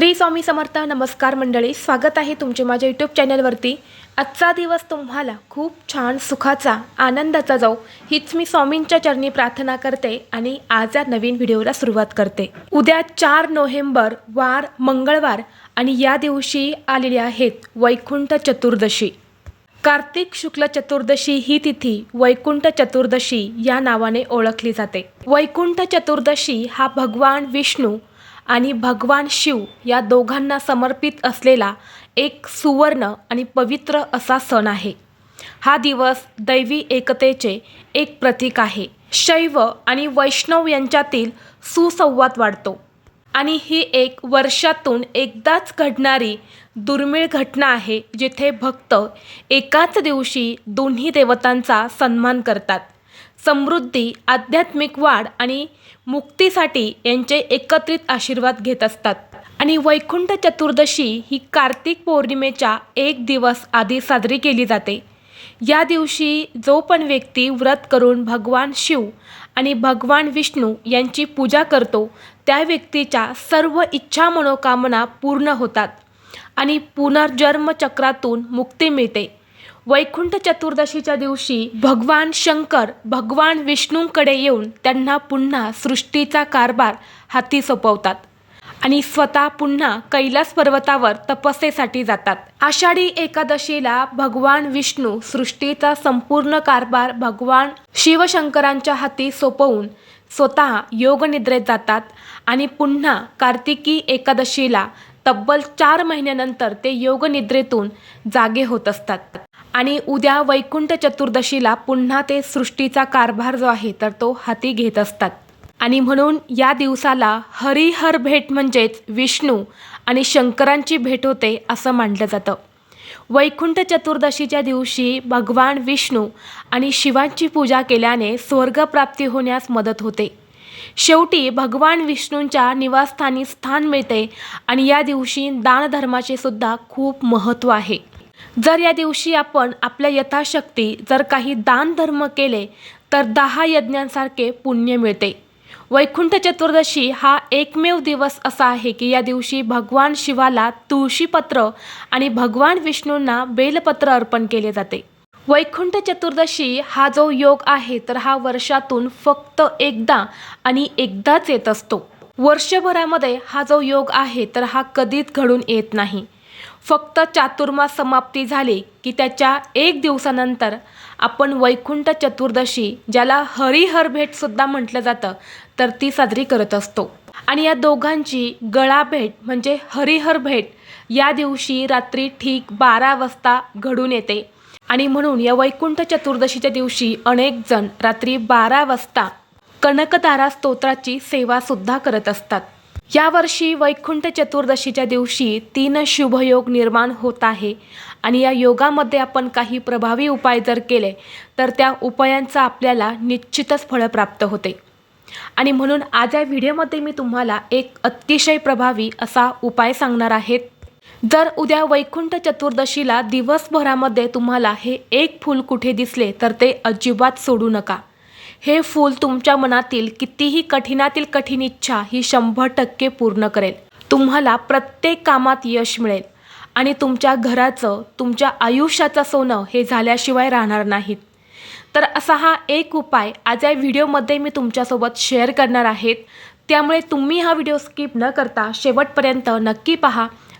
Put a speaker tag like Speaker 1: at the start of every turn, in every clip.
Speaker 1: श्री स्वामी समर्थ नमस्कार मंडळी. स्वागत आहे तुमचे माझ्या यूट्यूब चॅनलवरती आजचा दिवस तुम्हाला खूप छान सुखाचा आनंदाचा जाऊ हीच मी स्वामींच्या चरणी प्रार्थना करते आणि आज या नवीन व्हिडिओला सुरुवात करते. उद्या चार नोव्हेंबर वार मंगळवार आणि या दिवशी आलेले आहेत वैकुंठ चतुर्दशी. कार्तिक शुक्ल चतुर्दशी ही तिथी वैकुंठ चतुर्दशी या नावाने ओळखली जाते. वैकुंठ चतुर्दशी हा भगवान विष्णू आणि भगवान शिव या दोघांना समर्पित असलेला एक सुवर्ण आणि पवित्र असा सण आहे. हा दिवस दैवी एकतेचे एक प्रतीक आहे. शैव आणि वैष्णव यांच्यातील सुसंवाद वाढतो. आणि ही एक वर्षातून एकदाच घडणारी दुर्मिळ घटना आहे जिथे भक्त एकाच दिवशी दोन्ही देवतांचा सन्मान करतात. समृद्धी आध्यात्मिक वाढ आणि मुक्तीसाठी यांचे एकत्रित आशीर्वाद घेत असतात. आणि वैकुंठ चतुर्दशी ही कार्तिक पौर्णिमेच्या एक दिवस आधी साजरी केली जाते. या दिवशी जो पण व्यक्ती व्रत करून भगवान शिव आणि भगवान विष्णू यांची पूजा करतो त्या व्यक्तीच्या सर्व इच्छा मनोकामना पूर्ण होतात आणि पुनर्जन्म चक्रातून मुक्ती मिळते. वैकुंठ चतुर्दशीच्या दिवशी भगवान शंकर भगवान विष्णूंकडे येऊन त्यांना पुन्हा सृष्टीचा कारभार हाती सोपवतात आणि स्वतः पुन्हा कैलास पर्वतावर तपस्येसाठी जातात. आषाढी एकादशीला भगवान विष्णू सृष्टीचा संपूर्ण कारभार भगवान शिवशंकरांच्या हाती सोपवून स्वतः योगनिद्रेत जातात आणि पुन्हा कार्तिकी एकादशीला तब्बल चार महिन्यानंतर ते योगनिद्रेतून जागे होत असतात. आणि उद्या वैकुंठ चतुर्दशीला पुन्हा ते सृष्टीचा कारभार जो आहे तर तो हाती घेत असतात. आणि म्हणून या दिवसाला हरिहर भेट म्हणजेच विष्णू आणि शंकरांची भेट होते असं मानलं जातं. वैकुंठ चतुर्दशीच्या दिवशी भगवान विष्णू आणि शिवांची पूजा केल्याने स्वर्गप्राप्ती होण्यास मदत होते. शेवटी भगवान विष्णूंच्या निवासस्थानी स्थान मिळते आणि या दिवशी दानधर्माचे सुद्धा खूप महत्त्व आहे. जर या दिवशी आपण आपल्या यथाशक्ती जर काही दानधर्म केले तर दहा यज्ञांसारखे पुण्य मिळते. वैकुंठ चतुर्दशी हा एकमेव दिवस असा आहे की या दिवशी भगवान शिवाला तुळशीपत्र आणि भगवान विष्णूंना बेलपत्र अर्पण केले जाते. वैकुंठ चतुर्दशी हा जो योग आहे तर हा वर्षातून फक्त एकदा आणि एकदाच येत असतो. वर्षभरामध्ये हा जो योग आहे तर हा कधीच घडून येत नाही. फक्त चातुर्मास समाप्ती झाली की त्याच्या एक दिवसानंतर आपण वैकुंठ चतुर्दशी ज्याला हरिहर भेटसुद्धा म्हटलं जातं तर ती साजरी करत असतो. आणि या दोघांची गळा भेट म्हणजे हरिहर भेट या दिवशी रात्री ठीक बारा वाजता घडून येते. आणि म्हणून या वैकुंठ चतुर्दशीच्या दिवशी अनेक जण रात्री बारा वाजता कनकतारा स्तोत्राची सेवासुद्धा करत असतात. यावर्षी वैकुंठ चतुर्दशीच्या दिवशी तीन शुभयोग निर्माण होत आहे. आणि या योगामध्ये आपण काही प्रभावी उपाय जर केले तर त्या उपायांचा आपल्याला निश्चितच फळ प्राप्त होते. आणि म्हणून आज या व्हिडिओमध्ये मी तुम्हाला एक अतिशय प्रभावी असा उपाय सांगणार आहेत. जर उद्या वैकुंठ चतुर्दशीला दिवसभरामध्ये तुम्हाला हे एक फूल कुठे दिसले तर ते अजिबात सोडू नका. हे फूल तुमच्या मनातील कितीही कठीणातील कठीण इच्छा ही शंभर टक्के पूर्ण करेल. तुम्हाला प्रत्येक कामात यश मिळेल. आणि तुमच्या घराचं तुमच्या आयुष्याचं सोनं हे झाल्याशिवाय राहणार नाहीत. तर असा हा एक उपाय आज या व्हिडिओमध्ये मी तुमच्यासोबत शेअर करणार आहेत त्यामुळे तुम्ही हा व्हिडिओ स्किप न करता शेवटपर्यंत नक्की पहा.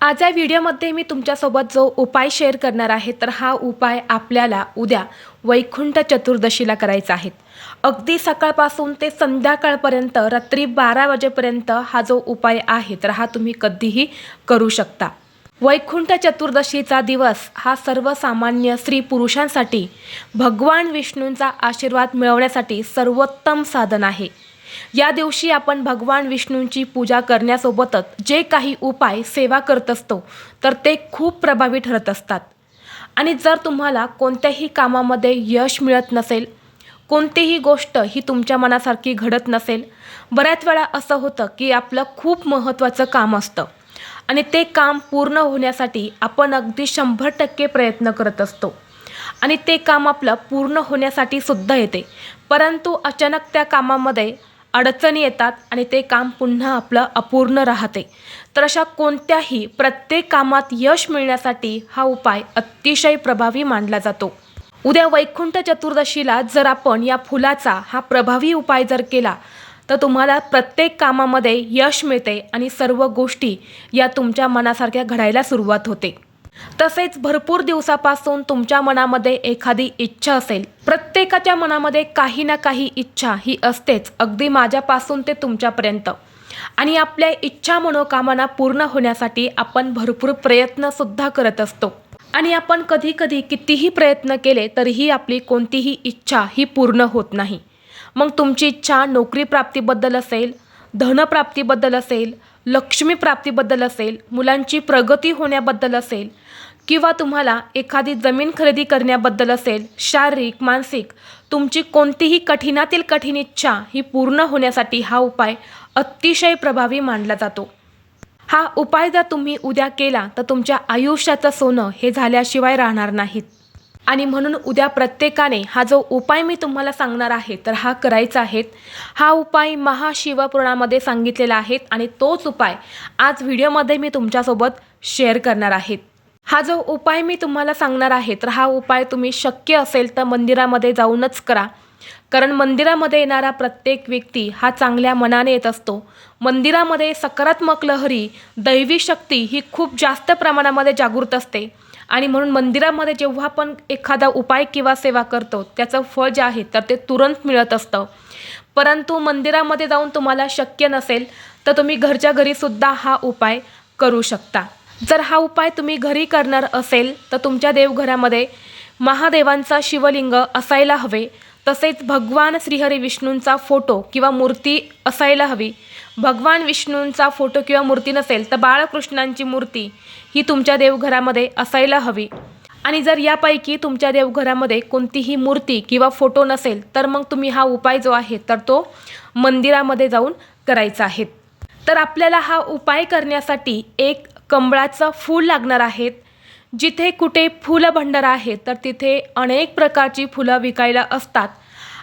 Speaker 1: आज या व्हिडिओमध्ये मी तुमच्यासोबत जो उपाय शेअर करणार आहे तर हा उपाय आपल्याला उद्या वैकुंठ चतुर्दशीला करायचा आहे. अगदी सकाळपासून ते संध्याकाळपर्यंत रात्री बारा वाजेपर्यंत हा जो उपाय आहे तर हा तुम्ही कधीही करू शकता. वैकुंठ चतुर्दशीचा दिवस हा सर्वसामान्य स्त्री पुरुषांसाठी भगवान विष्णूंचा आशीर्वाद मिळवण्यासाठी सर्वोत्तम साधन आहे. या दिवशी आपण भगवान विष्णूंची पूजा करण्यासोबतच जे काही उपाय सेवा करत असतो तर ते खूप प्रभावी ठरत असतात. आणि जर तुम्हाला कोणत्याही कामामध्ये यश मिळत नसेल कोणतीही गोष्ट ही तुमच्या मनासारखी घडत नसेल बऱ्याच वेळा असं होतं की आपलं खूप महत्त्वाचं काम असतं. आणि ते काम पूर्ण होण्यासाठी आपण अगदी शंभर टक्के प्रयत्न करत असतो. आणि ते काम आपलं पूर्ण होण्यासाठी सुद्धा येते. परंतु अचानक त्या कामामध्ये अडचणी येतात आणि ते काम पुन्हा आपलं अपूर्ण राहते. तर अशा कोणत्याही प्रत्येक कामात यश मिळण्यासाठी हा उपाय अतिशय प्रभावी मानला जातो. उद्या वैकुंठ चतुर्दशीला जर आपण या फुलाचा हा प्रभावी उपाय जर केला तर तुम्हाला प्रत्येक कामामध्ये यश मिळते आणि सर्व गोष्टी या तुमच्या मनासारख्या घडायला सुरुवात होते. तसेच भरपूर दिवसापासून तुमच्या मनामध्ये एखादी इच्छा असेल. प्रत्येकाच्या मनामध्ये काही ना काही इच्छा ही असतेच अगदी माझ्यापासून ते तुमच्यापर्यंत. आणि आपल्या इच्छा मनोकामना पूर्ण होण्यासाठी आपण भरपूर प्रयत्नसुद्धा करत असतो. आणि आपण कधी कधी कितीही प्रयत्न केले तरीही आपली कोणतीही इच्छा ही पूर्ण होत नाही. मग तुमची इच्छा नोकरी प्राप्तीबद्दल असेल धनप्राप्तीबद्दल असेल लक्ष्मी प्राप्तीबद्दल असेल मुलांची प्रगती होण्याबद्दल असेल किंवा तुम्हाला एखादी जमीन खरेदी करण्याबद्दल असेल शारीरिक मानसिक तुमची कोणतीही कठीणातील कठीण इच्छा ही पूर्ण होण्यासाठी हा उपाय अतिशय प्रभावी मानला जातो. हा उपाय जर तुम्ही उद्या केला तर तुमच्या आयुष्याचं सोनं हे झाल्याशिवाय राहणार नाहीत. आणि म्हणून उद्या प्रत्येकाने हा जो उपाय मी तुम्हाला सांगणार आहे तर हा करायचा आहे. हा उपाय महाशिवपुराणामध्ये सांगितलेला आहे आणि तोच उपाय आज व्हिडिओमध्ये मी तुमच्यासोबत शेअर करणार आहे. हा जो उपाय मी तुम्हाला सांगणार आहे तर हा उपाय तुम्ही शक्य असेल तर मंदिरामध्ये जाऊनच करा. कारण मंदिरामध्ये येणारा प्रत्येक व्यक्ती हा चांगल्या मनाने येत असतो. मंदिरामध्ये सकारात्मक लहरी दैवी शक्ती ही खूप जास्त प्रमाणामध्ये जागृत असते. आणि म्हणून मंदिरामध्ये जेव्हा आपण एखादा उपाय किंवा सेवा करतो त्याचं फळ जे आहे तर ते तुरंत मिळत असतं. परंतु मंदिरामध्ये जाऊन तुम्हाला शक्य नसेल तर तुम्ही घरच्या घरीसुद्धा हा उपाय करू शकता. जर हा उपाय तुम्ही घरी करणार असेल तर तुमच्या देवघरामध्ये महादेवांचा शिवलिंग असायला हवे. तसेच भगवान श्रीहरी विष्णूंचा फोटो किंवा मूर्ती असायला हवी. भगवान विष्णूंचा फोटो किंवा मूर्ती नसेल तर बाळकृष्णांची मूर्ती ही तुमच्या देवघरामध्ये असायला हवी. आणि जर यापैकी तुमच्या देवघरामध्ये कोणतीही मूर्ती किंवा फोटो नसेल तर मग तुम्ही हा उपाय जो आहे तर तो मंदिरामध्ये जाऊन करायचा आहे. तर आपल्याला हा उपाय करण्यासाठी एक कमळाचं फूल लागणार आहेत जिथे कुठे फुलभंडार आहे तर तिथे अनेक प्रकारची फुलं विकायला असतात.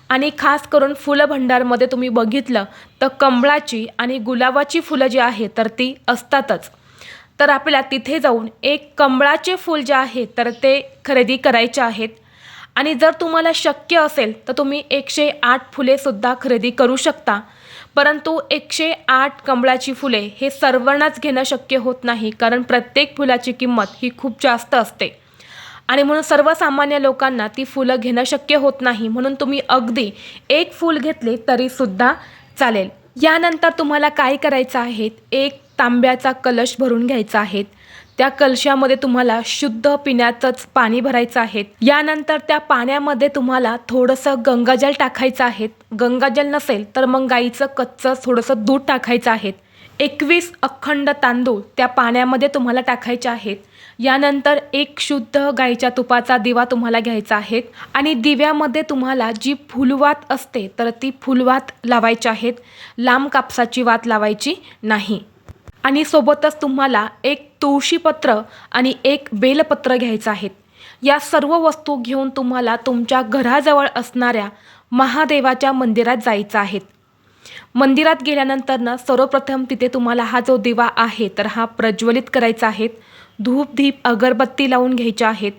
Speaker 1: आणि खास करून फुलं भंडारमध्ये तुम्ही बघितलं तर कमळाची आणि गुलाबाची फुलं जी आहे तर ती असतातच. तर आपल्याला तिथे जाऊन एक कमळाचे फूल जे आहे तर ते खरेदी करायचे आहेत. आणि जर तुम्हाला शक्य असेल तर तुम्ही एकशे आठ फुलेसुद्धा खरेदी करू शकता. परंतु एकशे आठ कमळाची फुले हे सर्वांनाच घेणं शक्य होत नाही कारण प्रत्येक फुलाची किंमत ही खूप जास्त असते. आणि म्हणून सर्वसामान्य लोकांना ती फुलं घेणं शक्य होत नाही म्हणून तुम्ही अगदी एक फूल घेतले तरीसुद्धा चालेल. यानंतर तुम्हाला काय करायचं आहे? एक तांब्याचा कलश भरून घ्यायचा आहे. त्या कलशामध्ये तुम्हाला शुद्ध पिण्याचंच पाणी भरायचं आहे. यानंतर त्या पाण्यामध्ये तुम्हाला थोडंसं गंगाजल टाकायचं आहे. गंगाजल नसेल तर मग गाईचं कच्चं थोडंसं दूध टाकायचं आहे. एकवीस अखंड तांदूळ त्या पाण्यामध्ये तुम्हाला टाकायचे आहेत. यानंतर एक शुद्ध गाईच्या तुपाचा दिवा तुम्हाला घ्यायचा आहे आणि दिव्यामध्ये तुम्हाला जी फुलवात असते तर ती फुलवात लावायची आहेत. लांब कापसाची वात लावायची नाही. आणि सोबतच तुम्हाला एक तुळशीपत्र आणि एक बेलपत्र घ्यायचं आहेत या सर्व वस्तू घेऊन तुम्हाला तुमच्या घराजवळ असणाऱ्या महादेवाच्या मंदिरात जायचं आहेत मंदिरात गेल्यानंतर ना सर्वप्रथम तिथे तुम्हाला हा जो दिवा आहे तर हा प्रज्वलित करायचा आहे. धूप धीप अगरबत्ती लावून घ्यायच्या आहेत.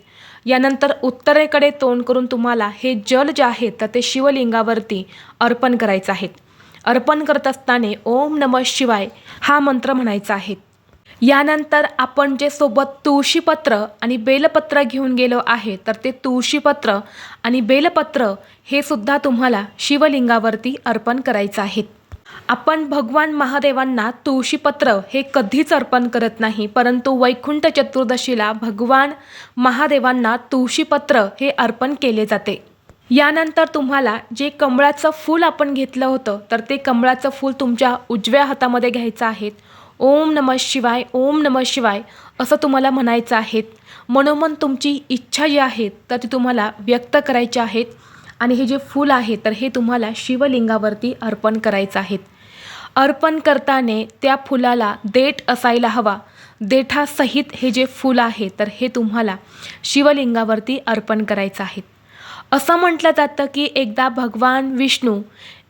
Speaker 1: यानंतर उत्तरेकडे तोंड करून तुम्हाला हे जल जे आहे तर ते शिवलिंगावरती अर्पण करायचं आहे. अर्पण करत असताना ओम नम शिवाय हा मंत्र म्हणायचा आहे. यानंतर आपण जे सोबत तुळशीपत्र आणि बेलपत्र घेऊन गेलो आहे तर ते तुळशीपत्र आणि बेलपत्र हे सुद्धा तुम्हाला शिवलिंगावरती अर्पण करायचं आहे. आपण भगवान महादेवांना तुळशीपत्र हे कधीच अर्पण करत नाही परंतु वैकुंठ चतुर्दशीला भगवान महादेवांना तुळशीपत्र हे अर्पण केले जाते. यानंतर तुम्हाला जे कमळाचं फूल आपण घेतलं होतं तर ते कमळाचं फूल तुमच्या उजव्या हातामध्ये घ्यायचं आहे. ओम नम शिवाय ओम नम शिवाय असं तुम्हाला म्हणायचं आहे. मनोमन तुमची इच्छा जी आहे तर ती तुम्हाला व्यक्त करायची आहेत आणि हे जे फूल आहे तर हे तुम्हाला शिवलिंगावरती अर्पण करायचं आहेत अर्पण करताना त्या फुलाला देठ असायला हवा. देठासहित हे जे फूल आहे तर हे तुम्हाला शिवलिंगावरती अर्पण करायचं आहे. असं म्हटलं जातं की एकदा भगवान विष्णू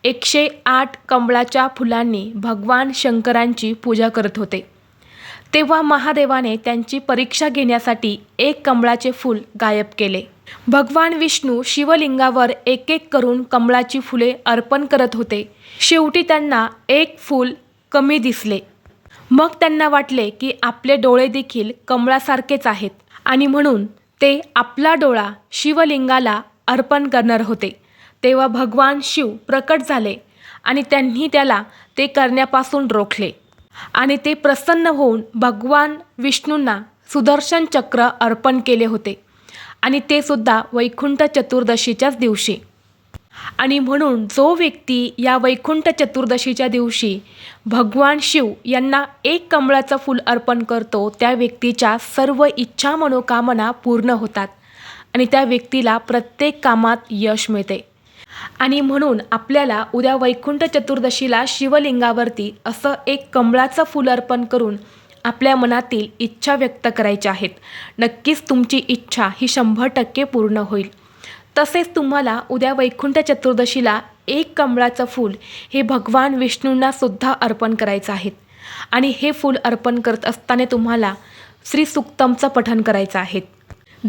Speaker 1: एकशे आठ कमळाच्या फुलांनी भगवान शंकरांची पूजा करत होते. तेव्हा महादेवाने त्यांची परीक्षा घेण्यासाठी एक कमळाचे फूल गायब केले. भगवान विष्णू शिवलिंगावर एक एक करून कमळाची फुले अर्पण करत होते. शेवटी त्यांना एक फूल कमी दिसले. मग त्यांना वाटले की आपले डोळे देखील कमळासारखेच आहेत आणि म्हणून ते आपला डोळा शिवलिंगाला अर्पण करणार होते. तेव्हा भगवान शिव प्रकट झाले आणि त्यांनी त्याला ते करण्यापासून रोखले. आणि ते प्रसन्न होऊन भगवान विष्णूंना सुदर्शन चक्र अर्पण केले होते. आणि ते सुद्धा वैकुंठ चतुर्दशीच्याच दिवशी. आणि म्हणून जो व्यक्ती या वैकुंठ चतुर्दशीच्या दिवशी भगवान शिव यांना एक कमळाचं फूल अर्पण करतो त्या व्यक्तीच्या सर्व इच्छा मनोकामना पूर्ण होतात. आणि त्या व्यक्तीला प्रत्येक कामात यश मिळते. आणि म्हणून आपल्याला उद्या वैकुंठ चतुर्दशीला शिवलिंगावरती असं एक कमळाचं फूल अर्पण करून आपल्या मनातील इच्छा व्यक्त करायच्या आहेत. नक्कीच तुमची इच्छा ही शंभर टक्के पूर्ण होईल. तसेच तुम्हाला उद्या वैकुंठ चतुर्दशीला एक कमळाचं फूल हे भगवान विष्णूंना सुद्धा अर्पण करायचं आहे. आणि हे फूल अर्पण करत असताना तुम्हाला श्री सुक्तमचं पठण करायचं आहे.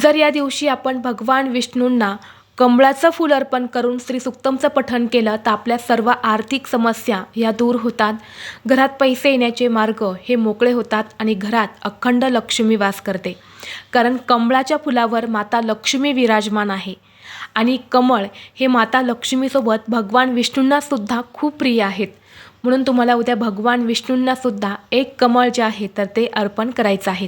Speaker 1: जर या दिवशी आपण भगवान विष्णूंना कमळाचं फूल अर्पण करून श्री सुक्तमचं पठण केलं तर आपल्या सर्व आर्थिक समस्या ह्या दूर होतात. घरात पैसे येण्याचे मार्ग हे मोकळे होतात आणि घरात अखंड लक्ष्मी वास करते. कारण कमळाच्या फुलावर माता लक्ष्मी विराजमान आहे. आणि कमळ हे माता लक्ष्मीसोबत भगवान विष्णूंनासुद्धा खूप प्रिय आहेत. म्हणून तुम्हाला उद्या भगवान विष्णूंनासुद्धा एक कमळ जे आहे तर ते अर्पण करायचं आहे.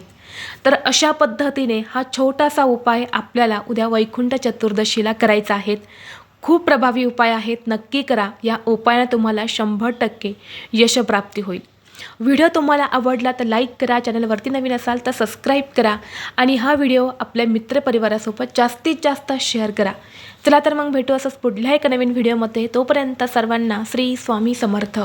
Speaker 1: तर अशा पद्धतीने हा छोटासा उपाय आपल्याला उद्या वैकुंठ चतुर्दशीला करायचा आहेत. खूप प्रभावी उपाय आहेत. नक्की करा. या उपायाने तुम्हाला शंभर टक्के यशप्राप्ती होईल. व्हिडिओ तुम्हाला आवडला तर लाईक करा. चॅनलवरती नवीन असाल तर सबस्क्राईब करा. आणि हा व्हिडिओ आपल्या मित्रपरिवारासोबत जास्तीत जास्त शेअर करा. चला तर मग भेटू असंच पुढल्या एका नवीन व्हिडिओमध्ये. तोपर्यंत सर्वांना श्री स्वामी समर्थ.